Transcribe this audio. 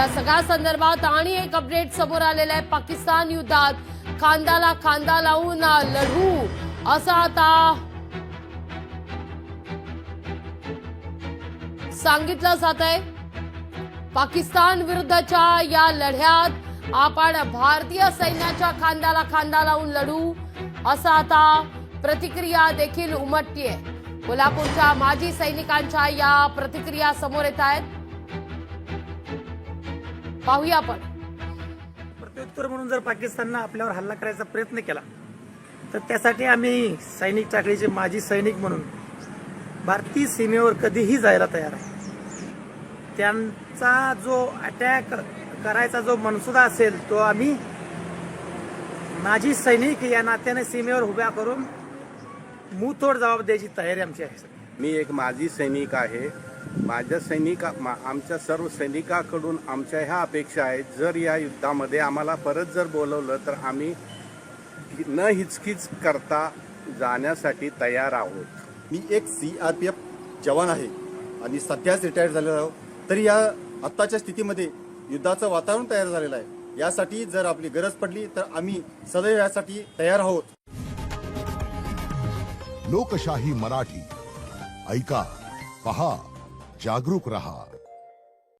या सगळ्या संदर्भात आणि एक अपडेट समोर आलेलं आहे. पाकिस्तान युद्धात खांदाला खांदा लावून लढू. असं आता सांगितलं जात आहे. पाकिस्तान विरुद्धच्या या लढ्यात आपण भारतीय सैन्याच्या खांद्याला खांदा लावून लढू. असं आता प्रतिक्रिया देखील उमटतीये. कोल्हापूरच्या माजी सैनिकांच्या या प्रतिक्रिया समोर येत आहेत. पाहूया आपण. प्रत्युत्तर म्हणून जर पाकिस्ताननं आपल्यावर हल्ला करायचा प्रयत्न केला तर त्यासाठी आम्ही सैनिक टाकळीचे माजी सैनिक म्हणून भारतीय सीमेवर कधीही जायला तयार आहे. त्यांचा जो अटॅक करायचा जो मनसुदा असेल तो आम्ही माजी सैनिक या नात्याने सीमेवर उभ्या करून मुतोड जबाब द्यायची तयारी आमची आहे मी एक माजी सैनिक आहे. माझ्या सैनिका मा- आमच्या सर्व सैनिकाकडून आमच्या ह्या अपेक्षा आहेत जर या युद्धामध्ये आम्हाला परत जर बोलवलं तर आम्ही न हिचकिच करता जाण्यासाठी तयार आहोत. मी एक सी आर पी एफ जवान आहे आणि सध्याच रिटायर झालेलो आहो तरी या आत्ताच्या स्थितीमध्ये युद्धाचं वातावरण तयार झालेलं आहे. यासाठी जर आपली गरज पडली तर आम्ही सदैव यासाठी तयार आहोत. लोकशाही मराठी. ऐका पहा. जागरूक रहा।